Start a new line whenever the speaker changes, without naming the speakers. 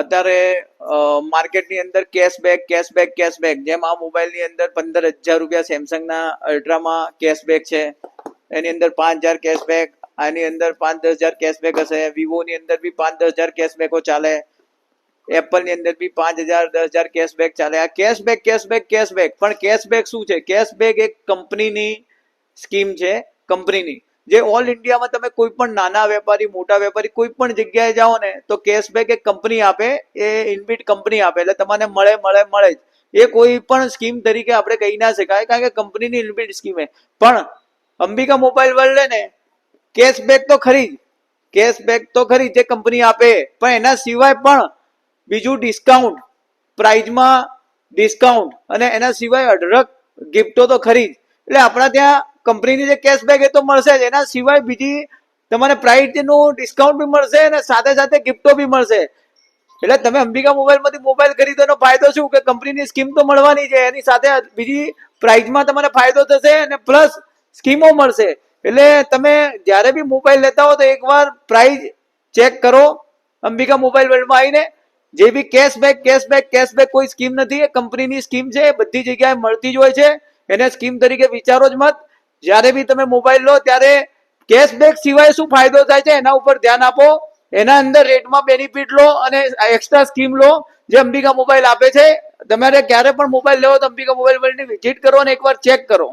અત્યારે માર્કેટની અંદર કેશબેક કેશબેક કેશબેક જેમ આ મોબાઈલની અંદર પંદર હજાર રૂપિયા સેમસંગના અલ્ટ્રામાં કેશબેક છે. એની અંદર પાંચ હજાર કેશબેક આની અંદર પાંચ દસ હજાર કેશબેક હશે. વિવોની અંદર બી પાંચ દસ હજાર કેશબેકો ચાલે. એપલની અંદર બી પાંચ હજાર, દસ હજાર કેશબેક ચાલે. આ કેશબેક કેશબેક કેશબેક પણ કેશબેક શું છે? કેશબેક એક કંપનીની સ્કીમ છે. કંપનીની. જે ઓલ ઇન્ડિયામાં તમે કોઈ પણ નાના વેપારી, મોટા વેપારી કોઈ પણ જગ્યાએ જાઓ ને, તો કેશબેક એક કંપની આપે, એ ઇનબિટ કંપની આપે, એટલે તમને મળે મળે મળે જ. એ કોઈ પણ સ્કીમ તરીકે આપણે કહી ના શકાય, કારણ કે કંપનીની ઇનબીટ સ્કીમ પણ અંબિકા મોબાઈલ વર્લ્ડ ને, કેશબેક તો ખરી કેશબેક તો ખરી જે કંપની આપે, પણ એના સિવાય પણ બીજું ડિસ્કાઉન્ટ, પ્રાઇઝમાં ડિસ્કાઉન્ટ, અને એના સિવાય અઢળક ગિફ્ટો તો ખરી જ. એટલે આપણા ત્યાં કંપનીની જે કેશબેક એ તો મળશે જ. એના સિવાય બીજી તમારે પ્રાઇઝનું ડિસ્કાઉન્ટ બી મળશે અને સાથે સાથે ગિફ્ટો બી મળશે. એટલે તમે અંબિકા મોબાઈલમાંથી મોબાઈલ ખરીદો એનો ફાયદો શું? કે કંપનીની સ્કીમ તો મળવાની છે. એની સાથે બીજી પ્રાઇઝમાં તમને ફાયદો થશે અને પ્લસ સ્કીમો મળશે. એટલે તમે જ્યારે બી મોબાઈલ લેતા હો તો એકવાર પ્રાઇસ ચેક કરો અંબિકા મોબાઈલ વર્લ્ડમાં આવીને. જે બી કેશબેક કેશબેક કેશબેક કોઈ સ્કીમ નથી. એ કંપનીની સ્કીમ છે. બધી જગ્યાએ મળતી જ હોય છે. એને સ્કીમ તરીકે વિચારો જ મત. જ્યારે બી તમે મોબાઈલ લો, ત્યારે કેશબેક સિવાય શું ફાયદો થાય છે? એના ઉપર ધ્યાન આપો. એના અંદર રેટમાં બેનિફિટ લો અને એક્સ્ટ્રા સ્કીમ લો, જે અંબિકા મોબાઈલ આપે છે. તમારે ક્યારે પણ મોબાઈલ લેવો તો અંબિકા મોબાઈલ વર્લ્ડની વિઝિટ કરો અને એકવાર ચેક કરો.